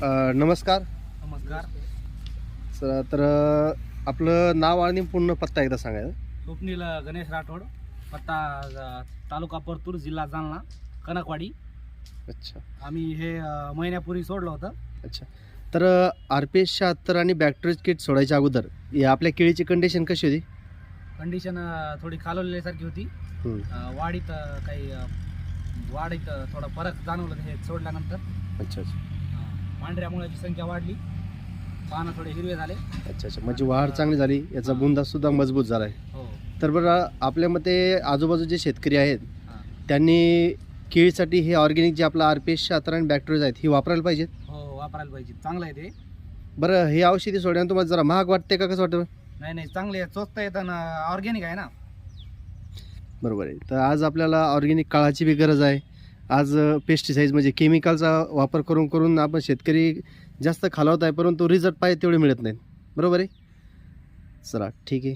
अ, नमस्कार. नमस्कार. सर तर अ, आपलं नाव आणि पूर्ण पत्ता एकदा सांगायचं. स्वप्नील गणेश राठोड पत्ता अ, तालुका परतूर जिल्हा जालना कनकवाडी. अच्छा. आम्ही हे अ, महिन्यापूर्वी सोडलं होतं. अच्छा. तर आर पी एस शहात्तर आणि बॅक्टेरिया किट सोडायच्या अगोदर या आपल्या केळीची कंडिशन कशी होती? कंडिशन अ, थोडी खालवलेल्यासारखी होती. हम्म. अ, वाढीत अ, काही अ, वाढीत अ, थोडा फरक जाणवलं हे सोडल्यानंतर. अच्छा अच्छा. पांढऱ्या मुळ्याची संख्या वाढली. पानं थोडे हिरवे झाले. अच्छा अच्छा. म्हणजे वाढ चांगली झाली. याचा बुंदा सुद्धा मजबूत झाला आहे हो. तर बरं आपल्या मते आजूबाजूचे शेतकरी आहेत हा. त्यांनी केळीसाठी हे ऑर्गॅनिक जे आपलं आर पी एस शहात्तर आणि बॅक्टेरिया आहेत ही वापरायला पाहिजेत? हो वापरायला पाहिजे चांगलं आहे ते. बरं हे औषधी सोडल्यानं तुम्हाला जरा महाग वाटते का? कसं वाटतं नाही नाही. चांगले आहे. स्वस्त येतं ना ऑर्गॅनिक आहे ना. बरोबर आहे. तर आज आपल्याला ऑर्गॅनिक काळाची बी गरज आहे. आज पेस्टिसाईड म्हणजे केमिकलचा वापर करून करून आपण शेतकरी जास्त खालावत आहे परंतु रिझल्ट पाहिजे तेवढे मिळत नाहीत. बरोबर आहे? चला ठीक आहे.